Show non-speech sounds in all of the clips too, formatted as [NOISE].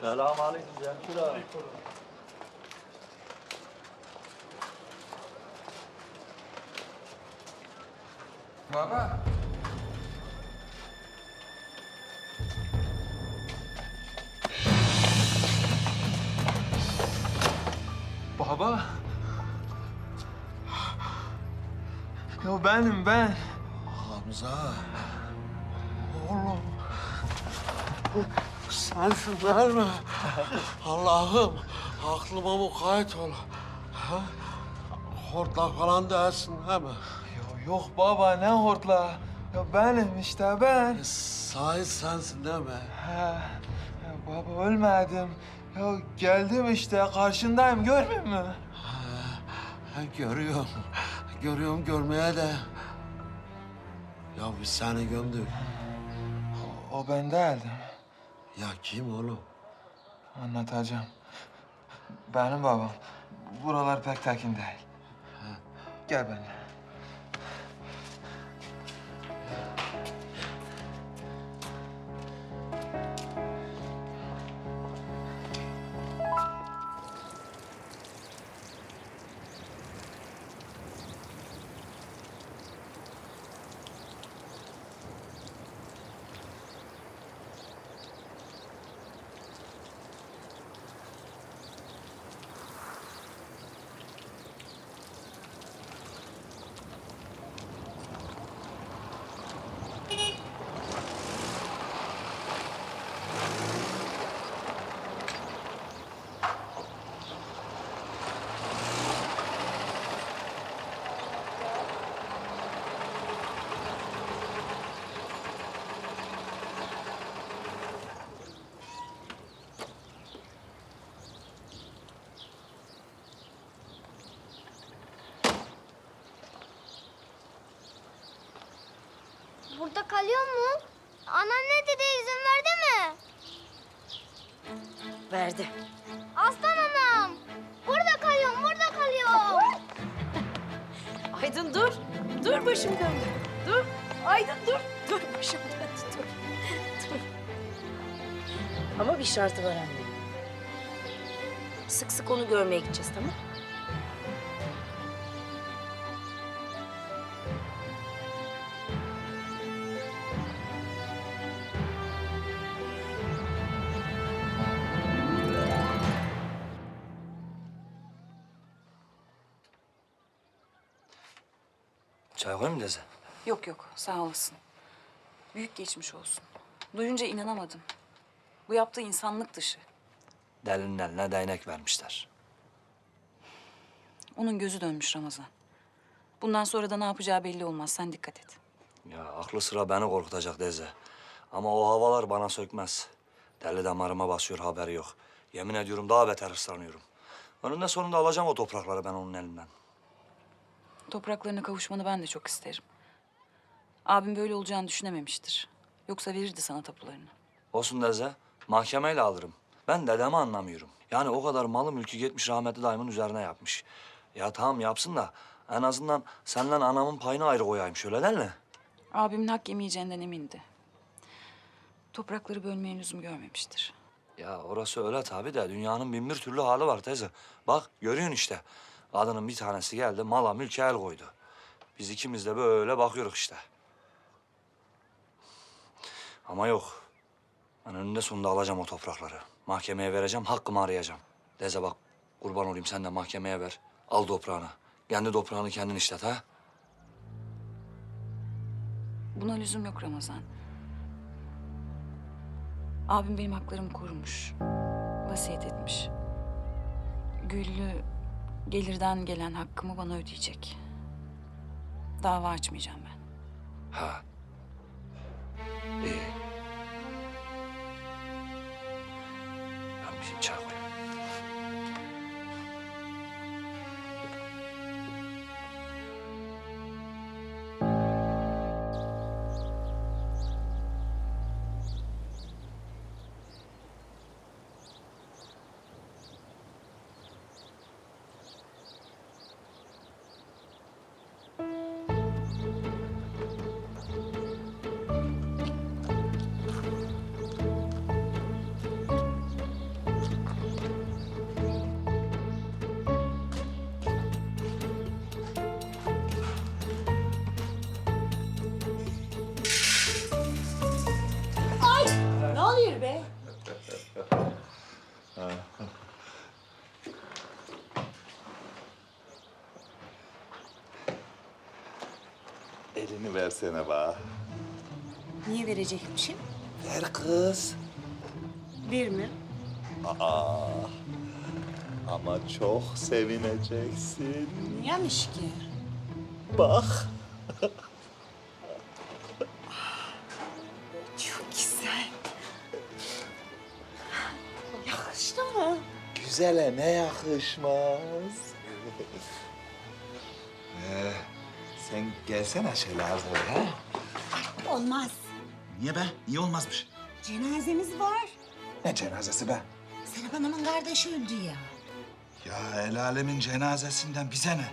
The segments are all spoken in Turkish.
Selam aleyküm Cemşir abi. Baba. Baba. Ya benim ben. Hamza. Oğlum. Sensin değil mi? Allah'ım aklıma mukayyet ol. Ha? Hortlak falan değilsin değil mi? Ya yok baba ne hortla. Ya benim işte ben. Sahip sensin değil mi? Ha, ya baba ölmedim. Ya geldim işte karşındayım görmüyor musun? Ha, görüyorum. Görüyorum görmeye de. Ya biz seni gömdük. O, o ben değildim. Ya kim oğlum? Anlatacağım. Benim babam. Buralar pek tekin değil. Gel benimle. Burada kalıyor mu? Anam ne dedi izin verdi mi? Verdi. Aslan anam. Burada kalıyorum, burada kalıyorum. [LAUGHS] Aydın dur. Dur başım döndü. Dur. Aydın dur. Dur başım döndü. Dur. Dur. Ama bir şartı var anne. Sık sık onu görmeye gideceğiz tamam Çay koyayım mı Deze? Yok yok sağ olasın. Büyük geçmiş olsun. Duyunca inanamadım. Bu yaptığı insanlık dışı. Delinin eline değnek vermişler. Onun gözü dönmüş Ramazan. Bundan sonra da ne yapacağı belli olmaz. Sen dikkat et. Ya aklı sıra beni korkutacak Deze. Ama o havalar bana sökmez. Deli damarıma basıyor haberi yok. Yemin ediyorum daha beter ıslanıyorum. Önünde sonunda alacağım o toprakları ben onun elinden. Topraklarına kavuşmanı ben de çok isterim. Abim böyle olacağını düşünememiştir. Yoksa verirdi sana tapularını. Olsun Deze. Mahkemeyle alırım. Ben dedemi anlamıyorum. Yani o kadar malı mülkü gitmiş rahmetli dayımın üzerine yapmış. Ya tamam yapsın da en azından senden anamın payını ayrı koyayım şöyle değil mi? Abimin hak yemeyeceğinden emindi. Toprakları bölmeye lüzum görmemiştir. Ya orası öyle tabii de dünyanın bin bir türlü hali var teyze. Bak görüyorsun işte. Kadının bir tanesi geldi mala mülke el koydu. Biz ikimiz de böyle bakıyoruz işte. Ama yok. Ben önünde sonunda alacağım o toprakları. Mahkemeye vereceğim, hakkımı arayacağım. Teyze bak kurban olayım sen de mahkemeye ver. Al toprağını. Kendi toprağını kendin işlet ha. Buna lüzum yok Ramazan. Abim benim haklarımı korumuş. Vasiyet etmiş. Güllü gelirden gelen hakkımı bana ödeyecek. Dava açmayacağım ben. Ha. İyi. Versene bana. Niye verecekmişim? Ver kız. Bir mi? Aa. Ama çok sevineceksin. Niyemiş ki? Bak. Çok güzel. Yakıştı mı? Güzele ne yakışmaz. ee, sen gelsene şöyle ha. Olmaz. Niye be? Niye olmazmış? Cenazemiz var. Ne cenazesi be? Serap Hanım'ın kardeşi öldü ya. Ya el alemin cenazesinden bize ne?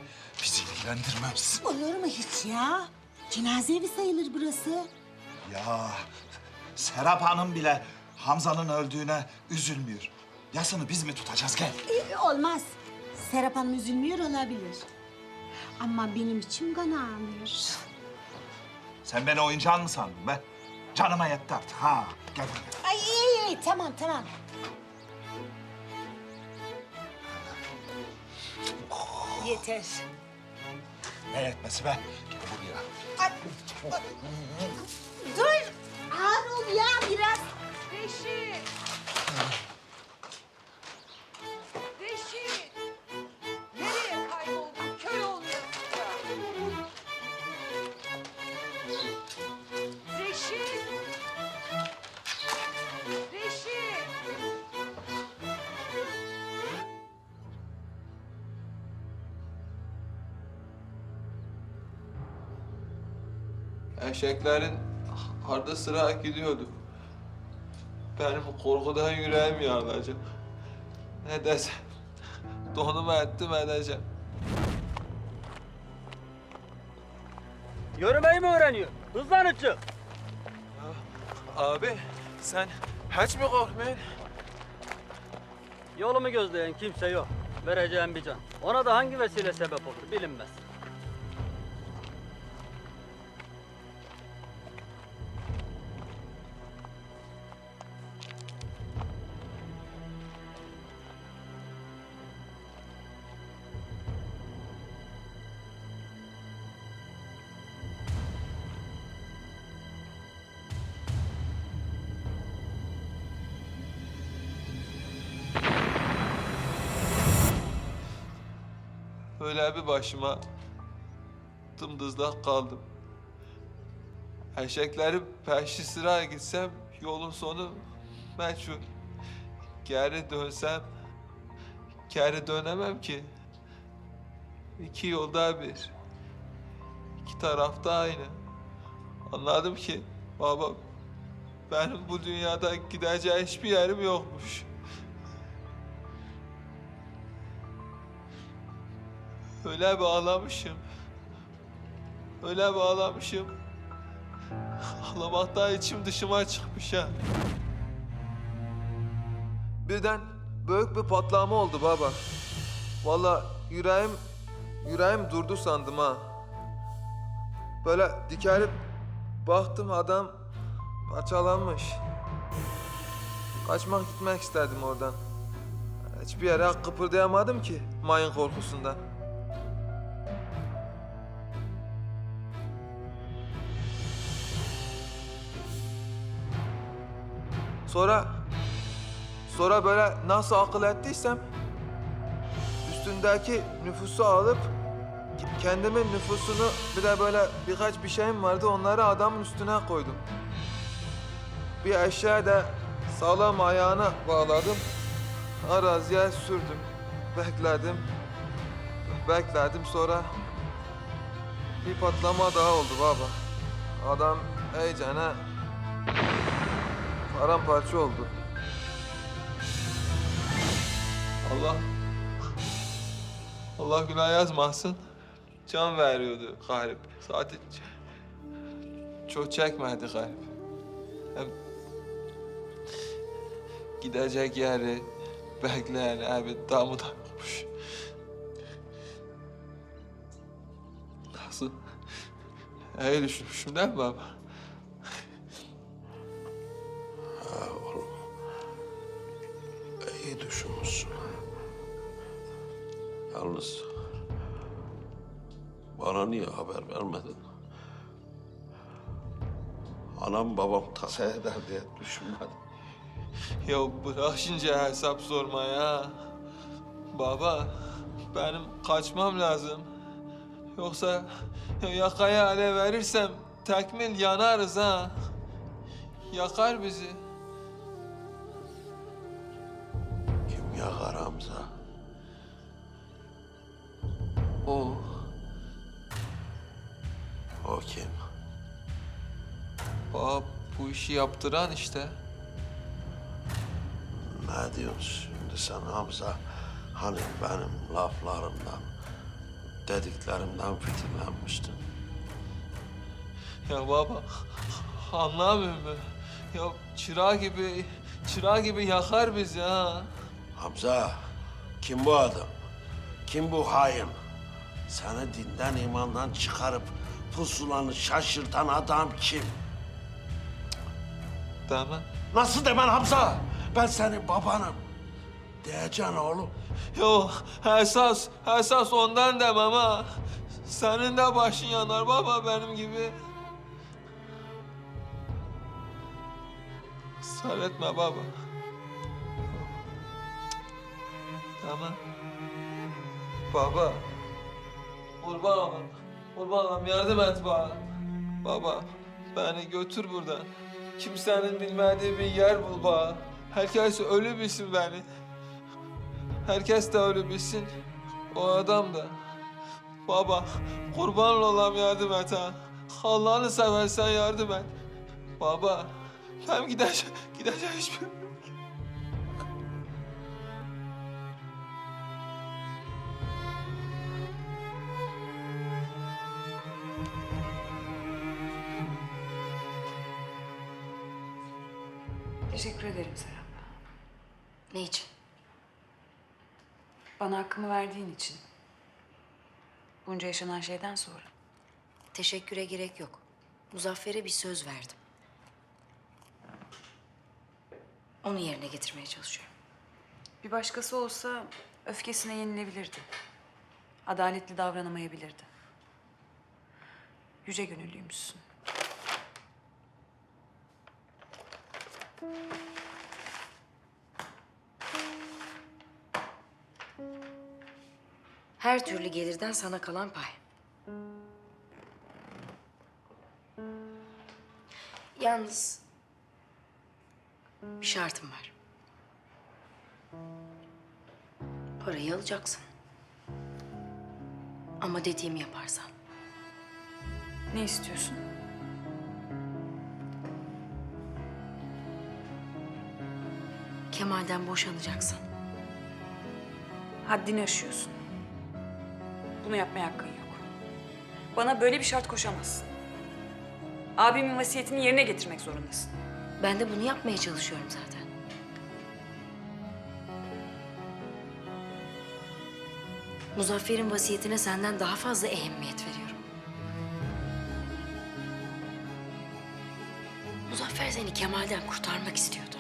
Bizi ilgilendirmez. Olur mu hiç ya? Cenaze evi sayılır burası. Ya Serap Hanım bile Hamza'nın öldüğüne üzülmüyor. Yasını biz mi tutacağız gel. Ee, olmaz. Serap Hanım üzülmüyor olabilir. Ama benim içim kan ağrıyor. Sen beni oyuncağın mı sandın be? Canıma yetti artık ha. Gel buraya. Ay iyi, iyi tamam tamam. Yeter. Ne yetmesi be? Gel buraya. Ay, ay. Dur. Ağır ol ya biraz. Reşit! Reşit! Eşeklerin ardı sıra gidiyordu. Benim korkudan yüreğim yarılacak. Ne desem, donumu ettim edeceğim. Yürümeyi mi öğreniyor? Hızlan çık. Abi, sen hiç mi korkmayın? Yolumu gözleyen kimse yok. Vereceğim bir can. Ona da hangi vesile sebep olur bilinmez. Öyle bir başıma dımdızlak kaldım. Eşeklerin peşi sıra gitsem yolun sonu meçhul. Geri dönsem geri dönemem ki. İki yolda bir. İki tarafta aynı. Anladım ki baba benim bu dünyada gideceği hiçbir yerim yokmuş. Öyle bağlamışım. Öyle bağlamışım. Ağlamaktan içim dışıma çıkmış ha. Birden büyük bir patlama oldu baba. Vallahi yüreğim, yüreğim durdu sandım ha. Böyle dikelip baktım adam parçalanmış. Kaçmak gitmek istedim oradan. Hiçbir yere kıpırdayamadım ki mayın korkusundan. Sonra sonra böyle nasıl akıl ettiysem üstündeki nüfusu alıp ke- kendimin nüfusunu bir de böyle birkaç bir şeyim vardı onları adamın üstüne koydum. Bir eşeğe de sağlam ayağına bağladım. Araziye sürdüm. Bekledim. Bekledim sonra bir patlama daha oldu baba. Adam iyicene paramparça oldu. Allah Allah günah yazmasın. Can veriyordu garip. Zaten çok çekmedi garip. Hem gidecek yeri bekleyen evi damı da yokmuş. Nasıl? İyi düşünmüşüm değil mi baba? Düşünmüşsün. Yalnız bana niye haber vermedin? anam babam tasa eder diye düşünmedim. Ya bırak hesap sorma ya. Baba, benim kaçmam lazım. Yoksa ya yakaya ele verirsem tekmil yanarız ha. Yakar bizi. Hamza? O. O kim? Baba bu işi yaptıran işte. Ne diyorsun şimdi sen Hamza? Hani benim laflarımdan, dediklerimden fitillenmiştin. Ya baba, anlamıyor musun? Ya çırağı gibi, çırağı gibi yakar bizi ha. Hamza, kim bu adam? Kim bu hain? Seni dinden imandan çıkarıp pusulanı şaşırtan adam kim? Tamam. Nasıl demen Hamza? Ben senin babanım. Diyeceksin oğlum. Yo, esas, esas ondan demem ha. Senin de başın yanar baba benim gibi. Israr etme baba. Tamam. Baba. Kurban olayım yardım et bana. Baba beni götür buradan. Kimsenin bilmediği bir yer bul bana. Herkes ölü bilsin beni. Herkes de öyle bilsin. O adam da. Baba, kurban olam yardım et ha. Allah'ını seversen yardım et. Baba, ben gideceğim, gideceğim hiçbir... Bana hakkımı verdiğin için. Bunca yaşanan şeyden sonra. Teşekküre gerek yok. Muzaffer'e bir söz verdim. Onu yerine getirmeye çalışıyorum. Bir başkası olsa öfkesine yenilebilirdi. Adaletli davranamayabilirdi. Yüce gönüllüymüşsün. Her türlü gelirden sana kalan pay. Yalnız bir şartım var. Parayı alacaksın. Ama dediğimi yaparsan. Ne istiyorsun? Kemal'den boşanacaksın. Haddini aşıyorsun. Bunu yapmaya hakkın yok. Bana böyle bir şart koşamazsın. Abimin vasiyetini yerine getirmek zorundasın. Ben de bunu yapmaya çalışıyorum zaten. Muzaffer'in vasiyetine senden daha fazla ehemmiyet veriyorum. Muzaffer seni Kemal'den kurtarmak istiyordu.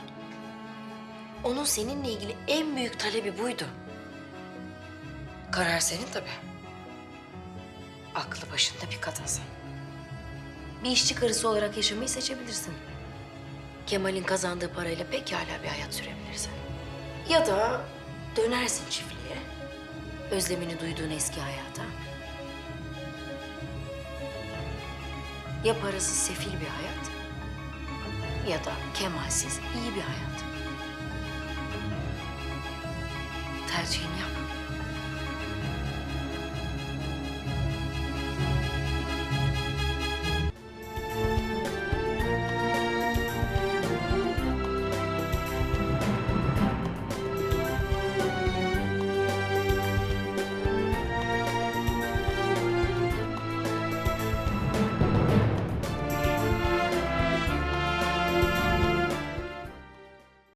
Onun seninle ilgili en büyük talebi buydu. Karar senin tabii. Aklı başında bir kadınsın. Bir işçi karısı olarak yaşamayı seçebilirsin. Kemal'in kazandığı parayla pekala bir hayat sürebilirsin. Ya da dönersin çiftliğe. Özlemini duyduğun eski hayata. Ya parasız sefil bir hayat ya da Kemalsiz iyi bir hayat. Tercihini yap.